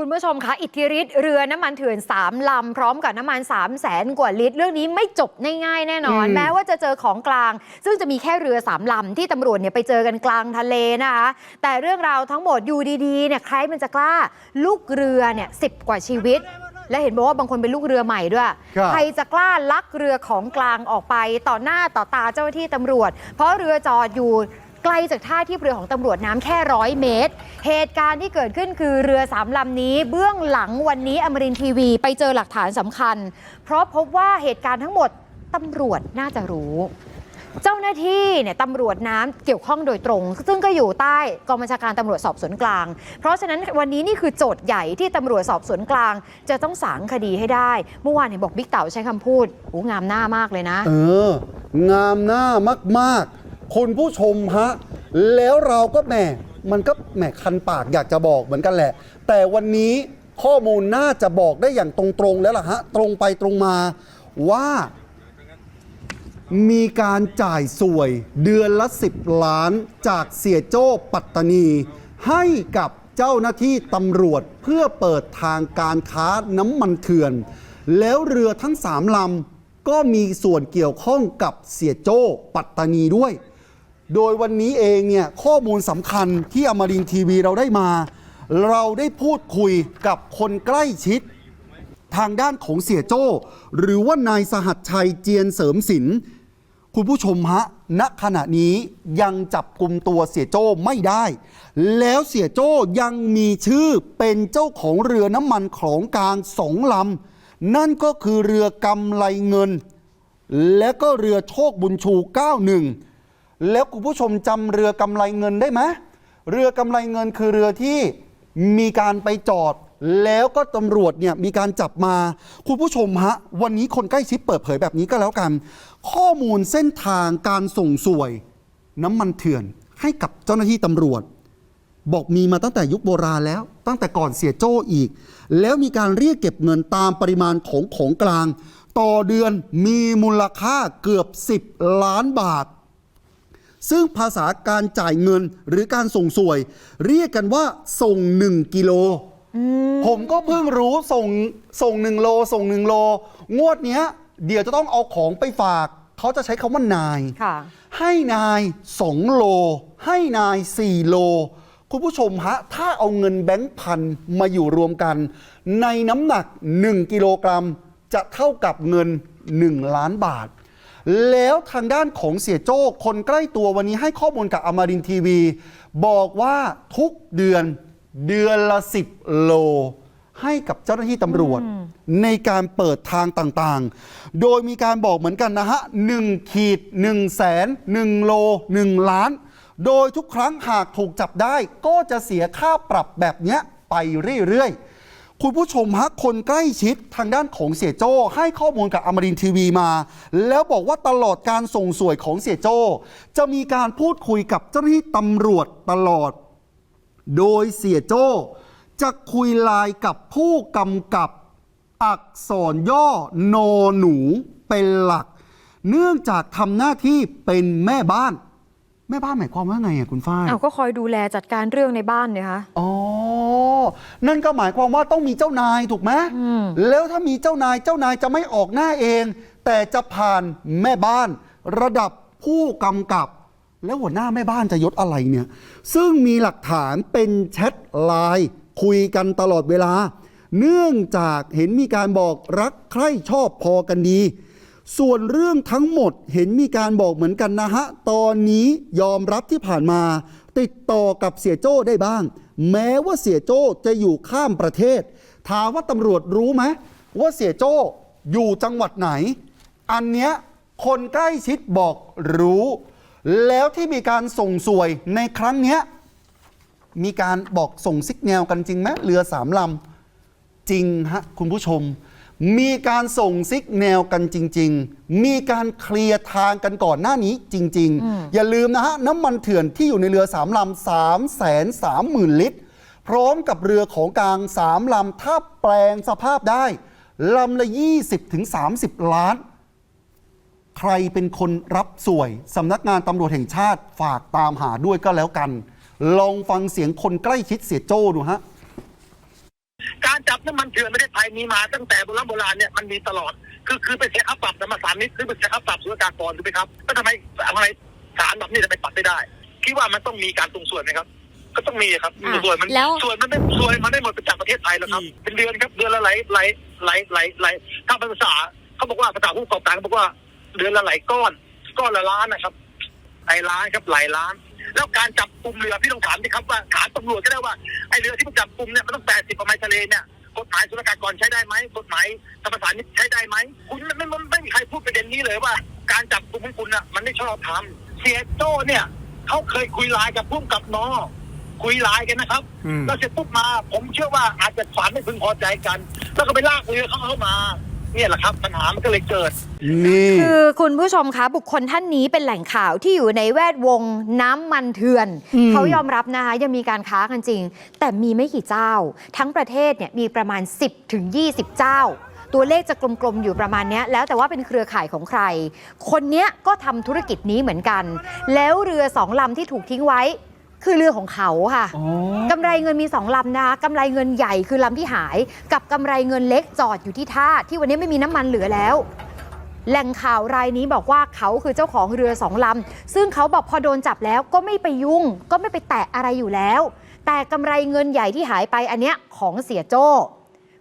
คุณผู้ชมคะอิทธิฤทธิ์เรือน้ำมันเถื่อน 3 ลำ พร้อมกับน้ำมัน 3 0 0แสนกว่าลิตร เรื่องนี้ไม่จบง่ายๆแน่นอนอืมแม้ว่าจะเจอของกลาง ซึ่งจะมีแค่เรือ 3 ลำ ที่ตำรวจเนี่ยไปเจอกันกลางทะเลนะคะ แต่เรื่องราวทั้งหมดอยู่ดีๆเนี่ยใครมันจะกล้าลูกเรือเนี่ยสิกว่าชีวิต และเห็นบอกว่าบางคนเป็นลูกเรือใหม่ด้วยครับใครจะกล้าลักเรือของกลางออกไปต่อหน้าต่อตาเจ้าหน้าที่ตำรวจ เพราะเรือจอดอยู่ ไกลจากท่าที่เรือของตำรวจน้ำแค่ร้อยเมตร เหตุการณ์ที่เกิดขึ้นคือเรือสามลำนี้ เบื้องหลังวันนี้อมรินทีวีไปเจอหลักฐานสำคัญ เพราะพบว่าเหตุการณ์ทั้งหมดตำรวจน่าจะรู้ เจ้าหน้าที่เนี่ยตำรวจน้ำเกี่ยวข้องโดยตรง ซึ่งก็อยู่ใต้กองบัญชาการตำรวจสอบสวนกลาง เพราะฉะนั้นวันนี้นี่คือโจทย์ใหญ่ที่ตำรวจสอบสวนกลาง จะต้องสางคดีให้ได้ เมื่อวานเห็นบอกบิ๊กเต๋าใช้คำพูดโอ้งามหน้ามากเลยนะ เออ งามหน้ามาก ๆ คุณผู้ชมฮะ แล้วเราก็แหมมันก็แหมคันปากอยากจะบอกเหมือนกันแหละ แต่วันนี้ข้อมูลน่าจะบอกได้อย่างตรงๆแล้วล่ะฮะ ตรงไปตรงมาว่ามีการจ่ายสวยเดือนละ 10 ล้านจากเสียโจ้ปัตตานี ให้กับเจ้าหน้าที่ตำรวจเพื่อเปิดทางการค้าน้ำมันเถื่อน แล้วเรือทั้งสามลำก็มีส่วนเกี่ยวข้องกับเสียโจ้ปัตตานีด้วย โดยวันนี้เองเนี่ยข้อมูลสำคัญที่อมรินทีวีเราได้มา เราได้พูดคุยกับคนใกล้ชิด ทางด้านของเสียโจ้ หรือว่านายสหัสชัยเจียนเสริมศิลป์คุณผู้ชมฮะ ณ ขณะนี้ยังจับกลุ่มตัวเสียโจ้ไม่ได้ แล้วเสียโจ้ยังมีชื่อเป็นเจ้าของเรือน้ำมันของกลางสองลำ นั่นก็คือเรือกำไรเงิน และก็เรือโชคบุญชู 91 แล้วคุณผู้ชมจำเรือกำไรเงินได้ไหมเรือกำไรเงินคือเรือที่มีการไปจอด แล้วก็ตำรวจเนี่ยมีการจับมา คุณผู้ชมฮะ วันนี้คนใกล้ชิดเปิดเผยแบบนี้ก็แล้วกัน ข้อมูลเส้นทางการส่งสวย น้ำมันเถื่อนให้กับเจ้าหน้าที่ตำรวจ บอกมีมาตั้งแต่ยุคโบราณแล้ว ตั้งแต่ก่อนเสียโจ้อีก แล้วมีการเรียกเก็บเงินตามปริมาณของของกลาง ต่อเดือนมีมูลค่าเกือบ 10 ล้านบาท ซึ่งภาษาการจ่ายเงินหรือการส่งสวย เรียกกันว่าส่ง 1 กิโล ผมก็เพิ่งรู้ส่งส่งหนึ่งโล ส่งหนึ่งโล งวดเนี้ย เดี๋ยวจะต้องเอาของไปฝาก เขาจะใช้คำว่านาย ค่ะ ให้นาย2โล ให้นาย4โล คุณผู้ชมฮะ ถ้าเอาเงินแบงค์พันมาอยู่รวมกัน ในน้ำหนัก 1 กิโลกรัม จะเท่ากับเงิน 1 ล้านบาท แล้วทางด้านของเสียโจ้คนใกล้ตัววันนี้ให้ข้อมูลกับอมรินทร์ทีวี บอกว่าทุกเดือนเดือนละ 10 โล ให้กับเจ้าหน้าที่ตำรวจ ในการเปิดทางต่างๆ โดยมีการบอกเหมือนกันนะฮะ1ขีด1แสน1โล 1 ล้าน โดยทุกครั้งหากถูกจับได้ก็จะเสียค่าปรับแบบเนี้ยไปเรื่อยๆ คุณผู้ชมฮะคนใกล้ชิดทางด้านของเสียโจ้ให้ข้อมูลกับอมรินทีวีมา แล้วบอกว่าตลอดการส่งสวยของเสียโจ้จะมีการพูดคุยกับเจ้าหน้าที่ตำรวจตลอด โดยเสียโจ้จะคุยไลน์กับผู้กำกับอักษรย่อนอหนูเป็นหลัก เนื่องจากทำหน้าที่เป็นแม่บ้าน แม่บ้านหมายความว่าไงอะคุณฝ้ายเอาก็คอยดูแลจัดการเรื่องในบ้านเนี่ยคะ อ๋อ นั่นก็หมายความว่าต้องมีเจ้านายถูกไหมอืม แล้วถ้ามีเจ้านายเจ้านายจะไม่ออกหน้าเอง แต่จะผ่านแม่บ้าน ระดับผู้กำกับ แล้วหัวหน้าแม่บ้านจะยศอะไรเนี่ย ซึ่งมีหลักฐานเป็นแชทไลน์คุยกันตลอดเวลา เนื่องจากเห็นมีการบอกรักใคร่ชอบพอกันดี ส่วนเรื่องทั้งหมดเห็นมีการบอกเหมือนกันนะฮะ ตอนนี้ยอมรับที่ผ่านมา ติดต่อกับเสียโจ้ได้บ้าง แม้ว่าเสียโจ้จะอยู่ข้ามประเทศ ถามว่าตำรวจรู้ไหมว่าเสียโจ้อยู่จังหวัดไหน อันเนี้ยคนใกล้ชิดบอกรู้ แล้วที่มีการส่งสวยในครั้งเนี้ยมีการบอกส่งซิกแนวกันจริงไหมเรือสามลำจริงฮะคุณผู้ชม มีการส่งซิกแนวกันจริง ๆ มีการเคลียร์ทางกันก่อนหน้านี้จริง ๆ อย่าลืมนะฮะ น้ำมันเถื่อนที่อยู่ในเรือสามลำสามแสนสามหมื่นลิตร พร้อมกับเรือของกลางสามลำถ้าแปลงสภาพได้ลำละ 20ถึง30 ล้าน ใครเป็นคนรับสวยสำนักงานตำรวจแห่งชาติฝากตามหาด้วยก็แล้วกัน ลองฟังเสียงคนใกล้ชิดเสียโจ้ดูฮะครับน้ำมันเถื่อนประเทศไท ยมีมาตั้งแต่โบราณโบราณเนี่ยมันมีตลอด คือคือไปเสียค่าปรับสมสารนิดหรือไปเสียค่าปรับสุลกากรถูกไหมครับแล้วทำไมทำไมศาลแบบนี้จะไปปรับไม่ได้คิดว่ามันต้องมีการตรงส่วนไหมครับ ก็ต้องมีครับอะส่วนมันแล้วส่วนมันไม่ส่วนมันไม่หมดไปจากประเทศไทยแล้วครับ เป็นเดือนครับเดือนละหลายหลายหลายหลายหลายถ้าเป็นภาษาเขาบอกว่าภาษาผู้ประกอบการเขาบอกว่าเดือนละหลายก้อนก้อนละล้านนะครับหลายล้านครับหลายล้าน แล้วการจับกลุ่มเรือพี่ต้องถามดิครับว่าถามตำรวจก็ได้ว่าไอเรือที่มันจับกลุ่มเนี่ยมันต้องแปดสิบกว่าไมล์ทะเลเนี่ย กฎหมายสุลกากรใช้ได้ไหมกฎหมายธรรมศาสตร์นี่ใช้ได้ไหมคุณไม่ไม่ไม่มีใครพูดประเด็นนี้เลยว่า การจับกลุ่มของคุณอะมันไม่ชอบทำเสียโจ้เนี่ยเขาเคยคุยไลน์กับพุ่มกับนอคุยไลน์กันนะครับ แล้วเสร็จปุ๊บมา ผมเชื่อว่าอาจจะฝันไม่พึงพอใจกัน แล้วก็ไปลากเรือเขาเข้ามา เนี่ยแหละครับปัญหามันก็เลยเกิด นี่ คือคุณผู้ชมคะบุคคลท่านนี้เป็นแหล่งข่าวที่อยู่ในแวดวงน้ำมันเถื่อน อืม เขายอมรับนะคะยังมีการค้ากันจริง แต่มีไม่กี่เจ้า ทั้งประเทศเนี่ยมีประมาณ 10ถึง20 เจ้า ตัวเลขจะกลมๆอยู่ประมาณเนี้ยแล้วแต่ว่าเป็นเครือข่ายของใคร คนเนี้ยก็ทำธุรกิจนี้เหมือนกัน แล้วเรือสองลำที่ถูกทิ้งไว้ คือเรือของเขาค่ะอ๋อกำไรเงินมี2ลำนะคะกำไรเงินใหญ่คือลำที่หาย กับกำไรเงินเล็กจอดอยู่ที่ท่าที่วันนี้ไม่มีน้ำมันเหลือแล้ว แหล่งข่าวรายนี้บอกว่าเขาคือเจ้าของเรือสองลำซึ่งเขาบอกพอโดนจับแล้วก็ไม่ไปยุ่ง ก็ไม่ไปแตะอะไรอยู่แล้ว แต่กำไรเงินใหญ่ที่หายไปอันเนี้ยของเสียโจ้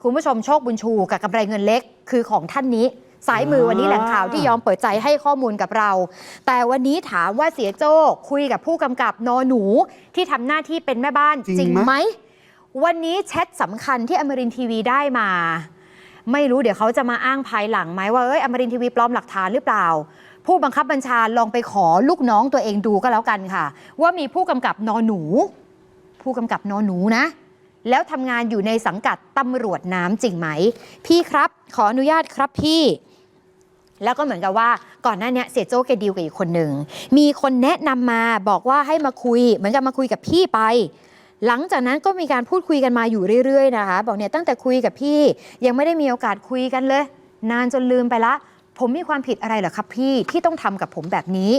คุณผู้ชมโชคบุญชูกับกำไรเงินเล็กคือของท่านนี้ สายมือวันนี้แหล่งข่าวที่ยอมเปิดใจให้ข้อมูลกับเรา แต่วันนี้ถามว่าเสียโจ้คุยกับผู้กำกับนอหนูที่ทำหน้าที่เป็นแม่บ้านจริงไหมไหมวันนี้แชทสำคัญที่อมรินทร์ทีวีได้มา ไม่รู้เดี๋ยวเขาจะมาอ้างภายหลังไหมว่าเอ้ยอมรินทร์ทีวีปลอมหลักฐานหรือเปล่า ผู้บังคับบัญชาลองไปขอลูกน้องตัวเองดูก็แล้วกันค่ะ ว่ามีผู้กำกับนอหนู ผู้กำกับนอหนูนะ แล้วทำงานอยู่ในสังกัดตำรวจน้ำจริงไหม พี่ครับ ขออนุญาตครับพี่ แล้วก็เหมือนกับว่าก่อนหน้าเนี้ยเสียโจ้แกดีลกับอีกคนหนึ่ง มีคนแนะนำมาบอกว่าให้มาคุย เหมือนกับมาคุยกับพี่ไป หลังจากนั้นก็มีการพูดคุยกันมาอยู่เรื่อยๆนะคะ บอกเนี่ยตั้งแต่คุยกับพี่ ยังไม่ได้มีโอกาสคุยกันเลย นานจนลืมไปละ ผมมีความผิดอะไรเหรอครับพี่ที่ต้องทำกับผมแบบนี้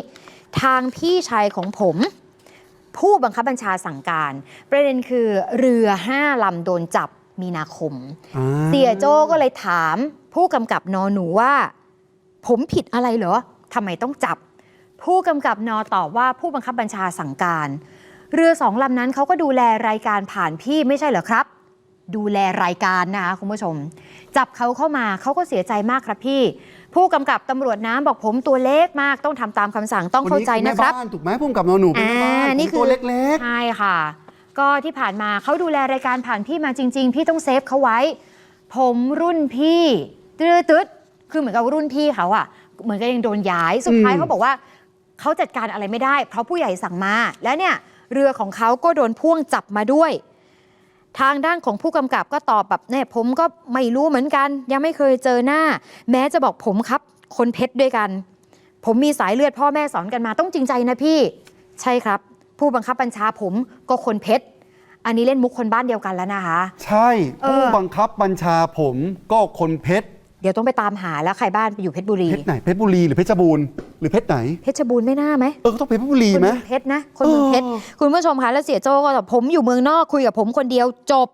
ทางพี่ชายของผม ผู้บังคับบัญชาสั่งการ ประเด็นคือเรือห้าลำโดนจับมีนาคมอ่าเสียโจ้ก็เลยถามผู้กำกับนอหนูว่า ผมผิดอะไรเหรอทำไมต้องจับ ผู้กำกับนอตอบว่าผู้บังคับบัญชาสั่งการ เรือสองลำนั้นเขาก็ดูแลรายการผ่านพี่ไม่ใช่เหรอครับ ดูแลรายการนะคะคุณผู้ชม จับเขาเข้ามาเขาก็เสียใจมากครับพี่ ผู้กำกับตำรวจน้ำบอกผมตัวเล็กมาก ต้องทำตามคำสั่งต้องเข้าใจนะครับแม่บ้านถูกไหมพุ่มกับนอนหนูเป็นแม่บ้านอ่านี่ผมคือตัวเล็กใช่ค่ะ ก็ที่ผ่านมาเขาดูแลรายการผ่านพี่มาจริง ๆ พี่ต้องเซฟเขาไว้ ผมรุ่นพี่ตืดตึด คือเหมือนกับรุ่นพี่เขาอะเหมือนกับยังโดนย้ายสุดท้ายเขาบอกว่าเขาจัดการอะไรไม่ได้ เพราะผู้ใหญ่สั่งมา แล้วเนี่ยเรือของเขาก็โดนพ่วงจับมาด้วย ทางด้านของผู้กำกับก็ตอบแบบเนี่ยผมก็ไม่รู้เหมือนกัน ยังไม่เคยเจอหน้า แม้จะบอกผมครับ คนเพชรด้วยกัน ผมมีสายเลือดพ่อแม่สอนกันมาต้องจริงใจนะพี่ ใช่ครับ ผู้บังคับบัญชาผมก็คนเพชรอันนี้เล่นมุกคนบ้านเดียวกันแล้วนะคะๆใช่เออผู้บังคับบัญชาผมก็คนเพชร เดี๋ยวต้องไปตามหาแล้วใครบ้านไปอยู่เพชรบุรี เพชรไหนเพชรบุรีหรือเพชรบูรณ์หรือเพชรไหน เพชรบูรณ์ไม่น่าไหมเออก็ต้องเพชรบุรีคนไหม เมืองเพชรนะ คนเมืองเพชร เออ คุณผู้ชมคะแล้วเสียโจ้ก็แบบผมอยู่เมืองนอกคุยกับผมคนเดียวจบ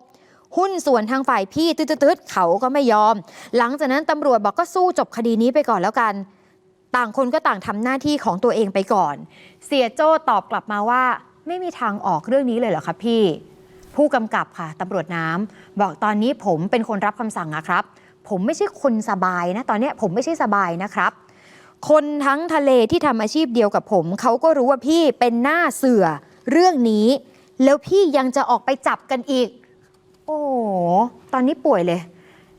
หุ้นส่วนทางฝ่ายพี่ตืดๆๆเขาก็ไม่ยอม หลังจากนั้นตำรวจบอกก็สู้จบคดีนี้ไปก่อนแล้วกัน ต่างคนก็ต่างทำหน้าที่ของตัวเองไปก่อน เสียโจ้ตอบกลับมาว่า ไม่มีทางออกเรื่องนี้เลยเหรอครับพี่ ผู้กำกับค่ะตำรวจน้ำบอกตอนนี้ผมเป็นคนรับคำสั่งนะครับ ผมไม่ใช่คนสบายนะ ตอนเนี้ยผมไม่ใช่สบายนะครับ คนทั้งทะเลที่ทำอาชีพเดียวกับผม เขาก็รู้ว่าพี่เป็นหน้าเสือเรื่องนี้ แล้วพี่ยังจะออกไปจับกันอีก โอ้โหตอนนี้ป่วยเลย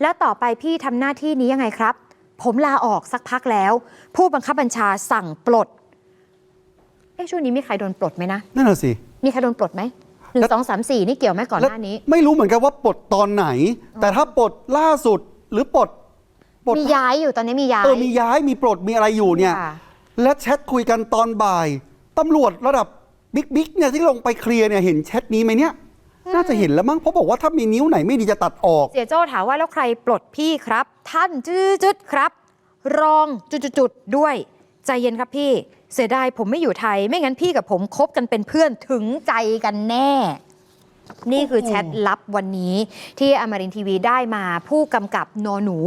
แล้วต่อไปพี่ทำหน้าที่นี้ยังไงครับ ผมลาออกสักพักแล้ว ผู้บังคับบัญชาสั่งปลดเอ๊ะช่วงนี้มีใครโดนปลดไหมนะนั่นน่ะสิมีใครโดนปลดไหมหนึ่งสองสามสี่นี่เกี่ยวไหมก่อนหน้านี้แล้วไม่รู้เหมือนกันว่าปลดตอนไหน แต่ถ้าปลดล่าสุด หรือปลดปลดมีย้ายอยู่ตอนนี้มีย้าย เออมีย้ายมีปลดมีอะไรอยู่เนี่ย ค่ะ และแชทคุยกันตอนบ่ายตำรวจระดับบิ๊กบิ๊กเนี่ยที่ลงไปเคลียร์เนี่ยเห็นแชทนี้ไหมเนี่ย น่าจะเห็นแล้วมั้งเพราะบอกว่าถ้ามีนิ้วไหนไม่ดีจะตัดออก เสียโจ้ถามว่าแล้วใครปลดพี่ครับ ท่านจืดๆครับ รองจุดๆๆด้วย ใจเย็นครับพี่ เสียดายผมไม่อยู่ไทย ไม่งั้นพี่กับผมคบกันเป็นเพื่อนถึงใจกันแน่ นี่คือแชทลับวันนี้ที่อมรินทร์ทีวีได้มาผู้กำกับนอหนู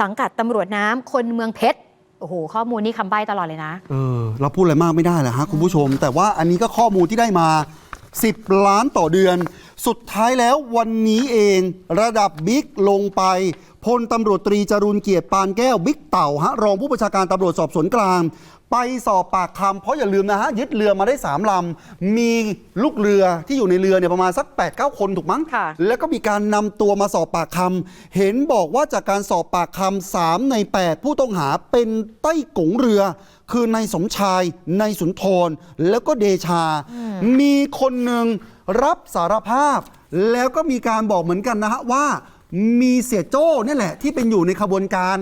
สังกัดตำรวจน้ำคนเมืองเพชรโอ้โห ข้อมูลนี่คำใบ้ตลอดเลยนะ เออ เราพูดอะไรมากไม่ได้แหละฮะคุณผู้ชม แต่ว่าอันนี้ก็ข้อมูลที่ได้มา 10 ล้านต่อเดือน สุดท้ายแล้ววันนี้เองระดับบิ๊กลงไปพลตำรวจตรีจรุนเกียรติปานแก้วบิ๊กเต่าฮะรองผู้บัญชาการตำรวจสอบสวนกลาง ไปสอบปากคำเพราะอย่าลืมนะฮะยึดเรือมาได้3ลำ มีลูกเรือที่อยู่ในเรือเนี่ยประมาณสัก8-9คนถูกมั้งค่ะแล้วก็มีการนำตัวมาสอบปากคำเห็นบอกว่าจากการสอบปากคำสามใน 8 ผู้ต้องหาเป็นไต้กงเรือ คือนายสมชายนายสุนทรแล้วก็เดชา มีคนหนึ่ง รับสารภาพ แล้วก็มีการบอกเหมือนกันนะฮะว่ามีเสียโจ้เนี่ยแหละที่เป็นอยู่ในขบวนการ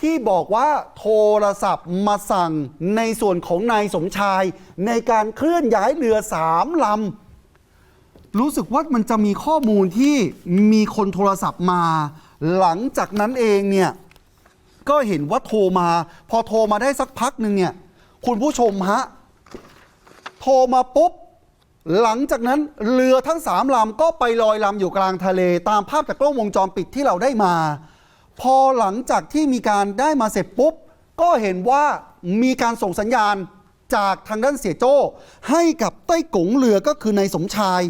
ที่บอกว่าโทรศัพท์มาสั่งในส่วนของนายสมชาย ในการเคลื่อนย้ายเรือสามลำรู้สึกว่ามันจะมีข้อมูลที่มีคนโทรศัพท์มา หลังจากนั้นเองเนี่ยก็เห็นว่าโทรมา พอโทรมาได้สักพักหนึ่งเนี่ยคุณผู้ชมฮะ โทรมาปุ๊บ หลังจากนั้นเรือทั้งสามลำก็ไปลอยลำอยู่กลางทะเล ตามภาพจากกล้องวงจรปิดที่เราได้มา พอหลังจากที่มีการได้มาเสร็จปุ๊บ ก็เห็นว่ามีการส่งสัญญาณจากทางด้านเสียโจ้ ให้กับใต้กงเรือก็คือนายสมชาย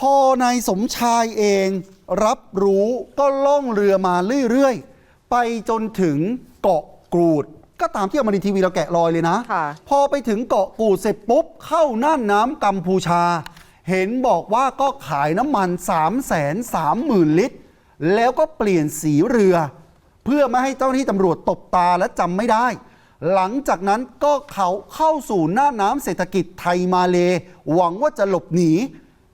พอนายสมชายเองรับรู้ก็ล่องเรือมาเรื่อยๆ ไปจนถึงเกาะกรูด ก็ตามที่อมรินทร์ทีวีเราแกะรอยเลยนะ ค่ะ พอไปถึงเกาะกูดเสร็จปุ๊บ เข้าน่านน้ำกัมพูชา เห็นบอกว่าก็ขายน้ำมัน 3 3 0 0 0 0 ลิตร แล้วก็เปลี่ยนสีเรือ เพื่อไม่ให้เจ้าหน้าที่ตำรวจตบตาและจำไม่ได้ หลังจากนั้นก็เขาเข้าสู่หน้าน้ำเศรษฐกิจไทยมาเล หวังว่าจะหลบหนี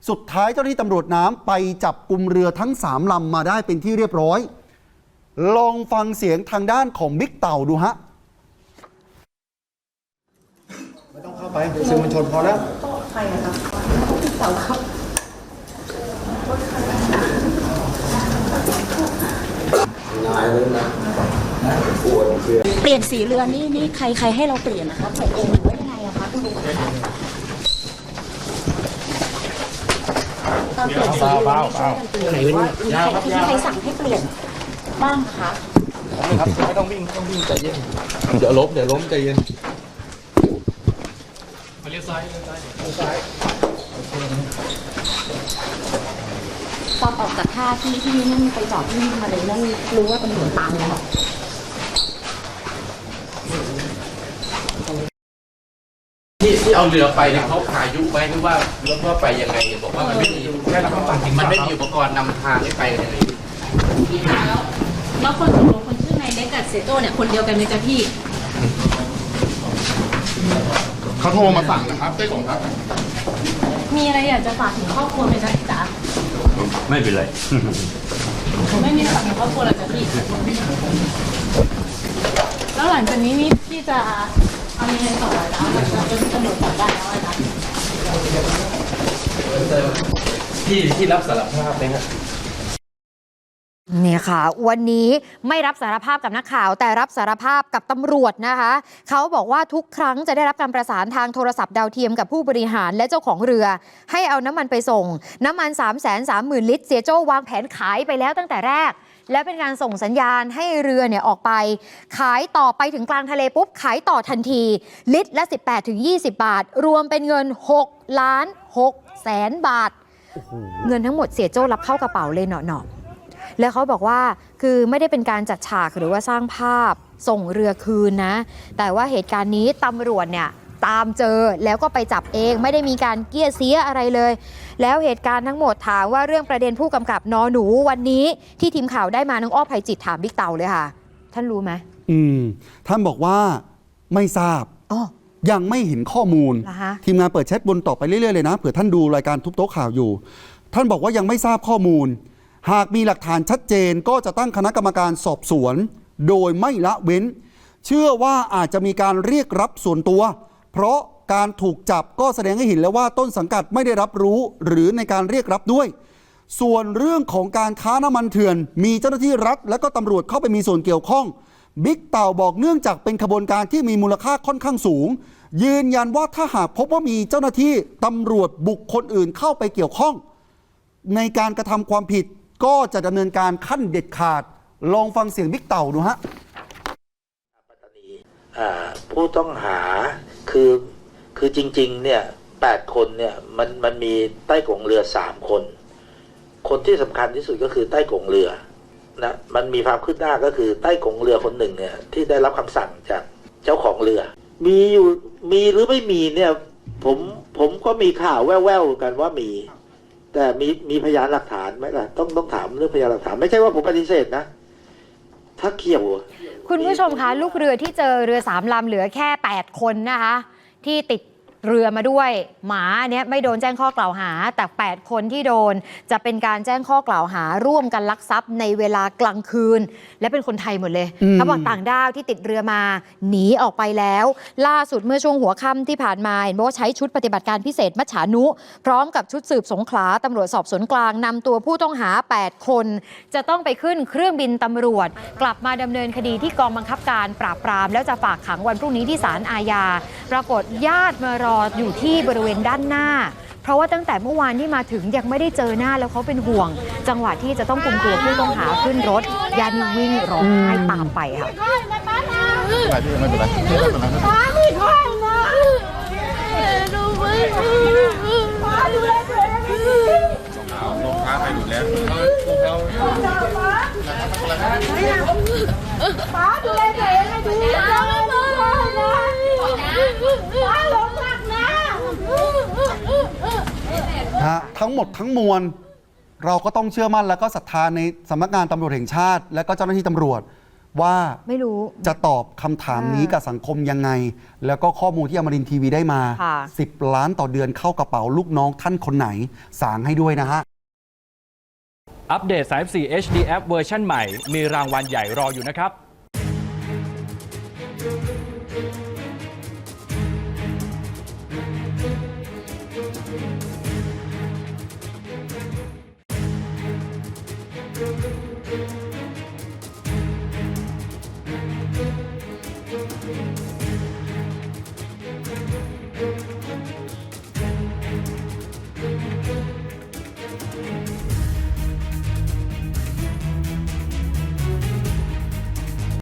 สุดท้ายเจ้าหน้าที่ตำรวจน้ำไปจับกลุ่มเรือทั้งสามลำมาได้เป็นที่เรียบร้อย ลองฟังเสียงทางด้านของบิ๊กเต่าดูฮะ ไม่ต้องเข้าไปสื่อมวลชนพอแล้วเปลี่ยนสีเรือนี่นี่ใครใครให้เราเปลี่ยนนะคะเปลี่ยนเองหรือว่ายังไงอะคะคุณลุงตอนเปลี่ยนสีเรือนี่ช่วยกันเปลี่ยนหรือว่ามีใครที่ใครสั่งให้เปลี่ยนบ้างคะครับไม่ต้องวิ่งไม่ต้องวิ่งใจเย็นเดี๋ยวล้มเดี๋ยวล้มใจเย็น ตอนออกจากท่าที่ที่นั่นไปจอดที่นี่มาเลยนั่นรู้ว่าตำรวจตามเลยค่ะที่ที่เอาเรือไปเนี่ยเขาพายุไว้หรือว่าหรือว่าไปยังไงบอกว่ามันไม่มีแค่เราต้องตัดมันไม่มีอุปกรณ์นำทางให้ไปยังไงพี่คะแล้วแล้วคนตกลงคนชื่อนายเล็กกับเซโต้เนี่ยคนเดียวกันไหมจ๊ะพี่ เขาโทรมาสั่งนะครับได้ส่งครับมีอะไรอยากจะฝากถึงครอบครัวไหมจ๊ะจ๊ะไม่เป็นไร ไม่มีฝากถึงครอบครัวหรอกจ๊ะพี่ แล้วหลังจากนี้นี่พี่จะเอายังไงต่อจ๊ะหลังจากจนตำรวจจับได้แล้วอะจ๊ะ ที่ที่รับสารภาพไหมครับเนี่ยค่ะ วันนี้ไม่รับสารภาพกับนักข่าว แต่รับสารภาพกับตำรวจนะคะ เขาบอกว่าทุกครั้งจะได้รับการประสานทางโทรศัพท์ดาวเทียมกับผู้บริหารและเจ้าของเรือ ให้เอาน้ำมันไปส่ง น้ำมัน 3 3 0 0 0 0 ลิตร เสียโจ้วางแผนขายไปแล้วตั้งแต่แรก และเป็นการส่งสัญญาณให้เรือเนี่ยออกไป ขายต่อไปถึงกลางทะเลปุ๊บขายต่อทันที ลิตรละ 18-20 บาท รวมเป็นเงิน 6 ล้าน6แสนบาท เงินทั้งหมดเสียโจ้รับเข้ากระเป๋าเลยเนาะๆ แล้วเขาบอกว่าคือไม่ได้เป็นการจัดฉากหรือว่าสร้างภาพส่งเรือคืนนะ แต่ว่าเหตุการณ์นี้ตำรวจเนี่ยตามเจอแล้วก็ไปจับเองไม่ได้มีการเกี้ยเสียอะไรเลย แล้วเหตุการณ์ทั้งหมดถามว่าเรื่องประเด็นผู้กำกับนอหนูวันนี้ที่ทีมข่าวได้มาน้องอ้อภัยจิตถามบิ๊กเต่าเลยค่ะ ท่านรู้ไหมอืม ท่านบอกว่าไม่ทราบอ๋อยังไม่เห็นข้อมูลเหรอฮะทีมงานเปิดแชทบนต่อไปเรื่อยๆเลยนะเผื่อท่านดูรายการทุบโต๊ะข่าวอยู่ ท่านบอกว่ายังไม่ทราบข้อมูล หากมีหลักฐานชัดเจนก็จะตั้งคณะกรรมการสอบสวน โดยไม่ละเว้น เชื่อว่าอาจจะมีการเรียกรับส่วนตัว เพราะการถูกจับก็แสดงให้เห็นแล้วว่าต้นสังกัดไม่ได้รับรู้หรือในการเรียกรับด้วย ส่วนเรื่องของการค้าน้ำมันเถื่อน มีเจ้าหน้าที่รัฐ และก็ตำรวจเข้าไปมีส่วนเกี่ยวข้องบิ๊กเต่าบอกเนื่องจากเป็นขบวนการที่มีมูลค่าค่อนข้างสูง ยืนยันว่าถ้าหากพบว่ามีเจ้าหน้าที่ตำรวจบุคคลอื่นเข้าไปเกี่ยวข้อง ในการกระทำความผิด ก็จะดำเนินการขั้นเด็ดขาด ลองฟังเสียงบิ๊กเต่าดูฮะอ่าผู้ต้องหาคือคือจริงๆเนี่ยแปดคนเนี่ยมันมันมีใต้กงเรือสามคน คนที่สำคัญที่สุดก็คือใต้กงเรือนะมันมีความคืบหน้าก็คือใต้กงเรือคนหนึ่งเนี่ยที่ได้รับคำสั่งจากเจ้าของเรือ มีอยู่มีหรือไม่มีเนี่ยผมผมก็มีข่าวแว่วๆกันว่ามี แต่มีมีพยานหลักฐานไหมล่ะต้องต้องถามเรื่องพยานหลักฐาน ไม่ใช่ว่าผมปฏิเสธนะ ถ้าเกี่ยว คุณผู้ชมคะลูกเรือที่เจอเรือสามลำเหลือแค่ 8 คนนะคะ ที่ติด เรือมาด้วย หมาเนี้ยไม่โดนแจ้งข้อกล่าวหา แต่ 8 คนที่โดนจะเป็นการแจ้งข้อกล่าวหา ร่วมกันลักทรัพย์ในเวลากลางคืน และเป็นคนไทยหมดเลยอืมเขาบอกต่างด้าวที่ติดเรือมา หนีออกไปแล้ว ล่าสุดเมื่อช่วงหัวค่ำที่ผ่านมาเห็นบอกว่าใช้ชุดปฏิบัติการพิเศษมัจฉานุ พร้อมกับชุดสืบสงขลาตำรวจสอบสวนกลางนำตัวผู้ต้องหา 8 คน จะต้องไปขึ้นเครื่องบินตำรวจ กลับมาดำเนินคดีที่กองบังคับการปราบปราม แล้วจะฝากขังวันพรุ่งนี้ที่ศาลอาญา ปรากฏญาติมารออยู่ที่บริเวณด้านหน้า เพราะว่าตั้งแต่เมื่อวานที่มาถึงยังไม่ได้เจอหน้าแล้วเขาเป็นห่วง จังหวะที่จะต้องคุมตัวผู้ต้องหาขึ้นรถญาตินี่วิ่งร้องไห้ตามไปค่ะไม่เป็นไรไม่เป็นไรไม่เป็นไรฮะ ทั้งหมดทั้งมวล เราก็ต้องเชื่อมั่นแล้วก็ศรัทธาในสำนักงานตำรวจแห่งชาติ และก็เจ้าหน้าที่ตำรวจว่าไม่รู้ จะตอบคำถามนี้กับสังคมยังไง แล้วก็ข้อมูลที่อมรินทร์ทีวีได้มา ค่ะ 10 ล้านต่อเดือนเข้ากระเป๋าลูกน้องท่านคนไหน สางให้ด้วยนะฮะ อัปเดต 34 HD App เวอร์ชันใหม่ มีรางวัลใหญ่รออยู่นะครับ